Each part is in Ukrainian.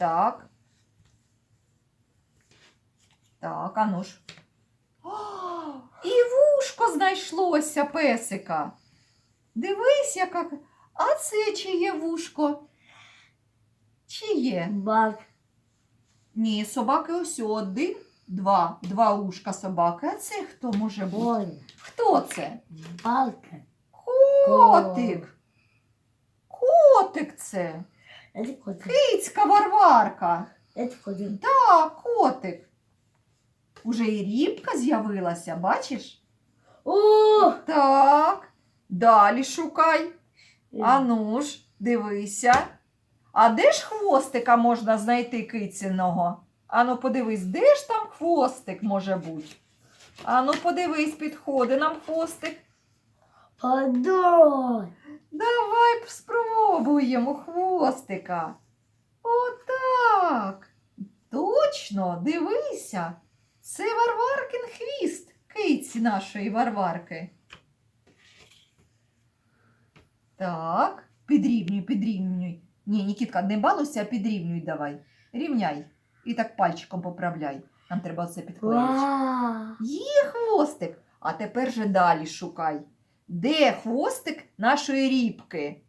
Так. Так, а ну ж. О, і вушко знайшлося песика. Дивись, яка. А це чиє вушко? Чиє? Бак. Ні, собаки ось один, два. Два ушка собаки. А це хто може бути? Ой. Хто це? Балка. Котик. Котик це. Это котик. Кицька Варварка. Это котик. Так, котик. Уже і рібка з'явилася, бачиш? О! Так. Далі шукай. А ну ж, дивися. А де ж хвостика можна знайти киціного? Ану, подивись, де ж там хвостик може бути? Ану, подивись, підходи нам хвостик. Подой. Давай спробуємо хвостика. Отак. Точно, дивися. Це Варваркин хвіст, киці нашої Варварки. Так, підрівнюй, підрівнюй. Ні, Нікітка, не балуйся, а підрівнюй давай. Рівняй. І так пальчиком поправляй. Нам треба оце підклеїти. Є хвостик. А тепер же далі шукай. Де хвостик нашої рібки,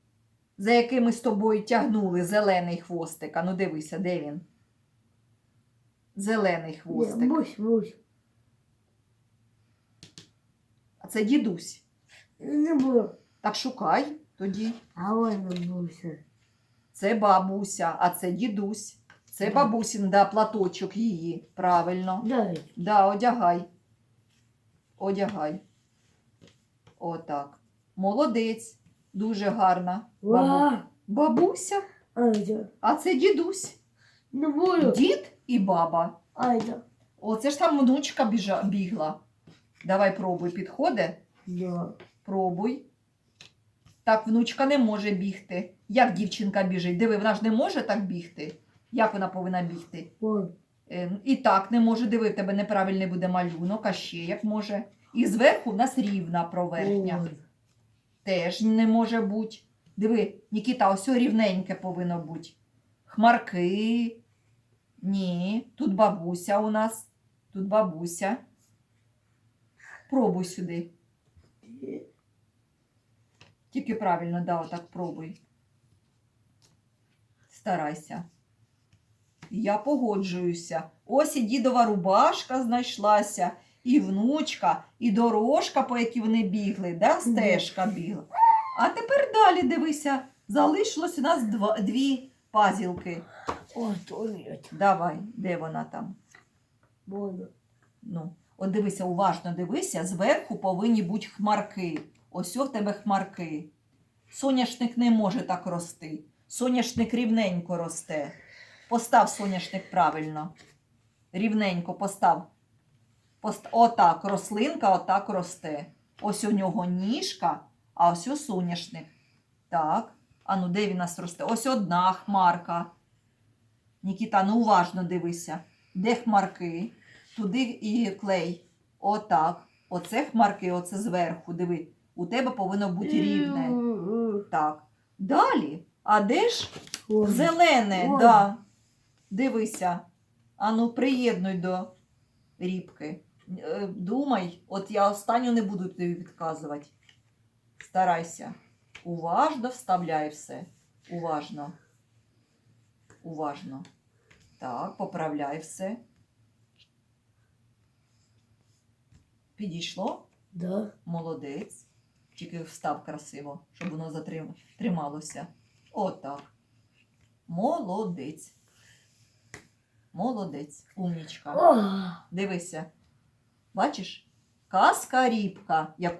за яким ми з тобою тягнули зелений хвостик? А ну дивися, де він? Зелений хвостик. Бусь, бусь. А це дідусь. Не буду. Так шукай тоді. А он буся. Це бабуся, а це дідусь. Це Мгм. бабусін, да, платочок її. Правильно. Дай. Да, одягай. Одягай. Отак. Молодець. Дуже гарна. Бабу... Бабуся, Айда. а це дідусь. Не буду. Дід і баба. Айда. Оце ж там внучка біжа... бігла. Давай пробуй, підходи. Да. Пробуй. Так, внучка не може бігти. Як дівчинка біжить? Диви, вона ж не може так бігти. Як вона повинна бігти? Вон. Е, І так не може. Диви, в тебе неправильний буде малюнок, а ще як може. І зверху в нас рівна поверхня. Вон. Теж не може бути. Диви, Нікіта, ось рівненьке повинно бути. Хмарки. Ні, тут бабуся у нас. Тут бабуся. Пробуй сюди. Тільки правильно, да, отак пробуй. Старайся. Я погоджуюся. Ось і дідова рубашка знайшлася, і внучка, і дорожка, по якій вони бігли, да? стежка бігла. А тепер далі дивися. Залишилось у нас два, дві пазілки. Давай, де вона там? Ну, от дивися, уважно дивися, зверху повинні бути хмарки. Ось в тебе хмарки. Соняшник не може так рости. Соняшник рівненько росте. Постав соняшник правильно. Рівненько постав. Отак, рослинка отак росте. Ось у нього ніжка, а ось у соняшник. Так. А ну де він у нас росте? Ось одна хмарка. Нікіта, ну уважно дивися. Де хмарки? Туди і клей. Отак. Оце хмарки, оце зверху. Диви. У тебе повинно бути рівне. Так. Далі. А де ж Вон. зелене? Ой. Да. Дивися. Ану, приєднуй до рібки. Е, Думай, от я останню не буду тобі підказувати. Старайся. Уважно вставляй все. Уважно. Уважно. Так, поправляй все. Підійшло? Да. Молодець. Тільки встав красиво, щоб воно затрим... трималося. Отак. Молодець. Молодець. Умнічка. Дивися. Бачиш? Казка рібка, яку